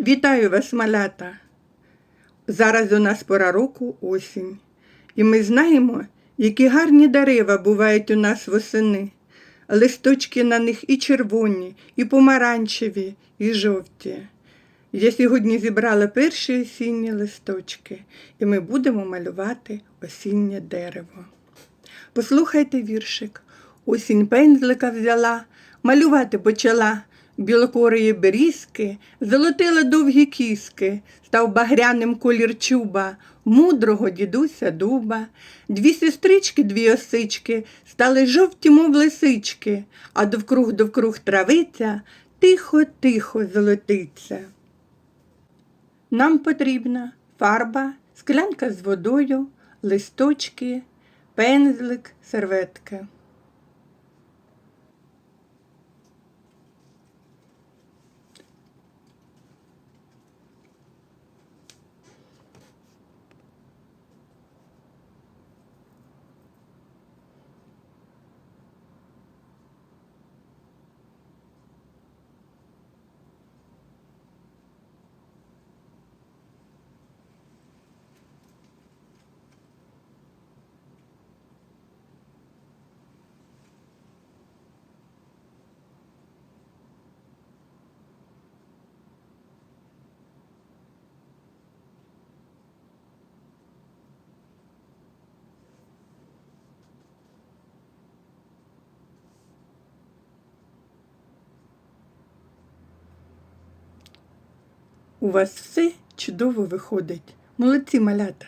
Вітаю вас, малята! Зараз у нас пора року осінь, і ми знаємо, які гарні дерева бувають у нас восени. Листочки на них і червоні, і помаранчеві, і жовті. Я сьогодні зібрала перші осінні листочки, і ми будемо малювати осіннє дерево. Послухайте віршик. Осінь пензлика взяла, малювати почала. Білокорої берізки, золотила довгі кіски, став багряним колір чуба, мудрого дідуся дуба. Дві сестрички, дві осички, стали жовті, мов лисички, а довкруг довкруг травиця тихо-тихо золотиться. Нам потрібна фарба, склянка з водою, листочки, пензлик, серветки. У вас все чудово виходить. Молодці малята.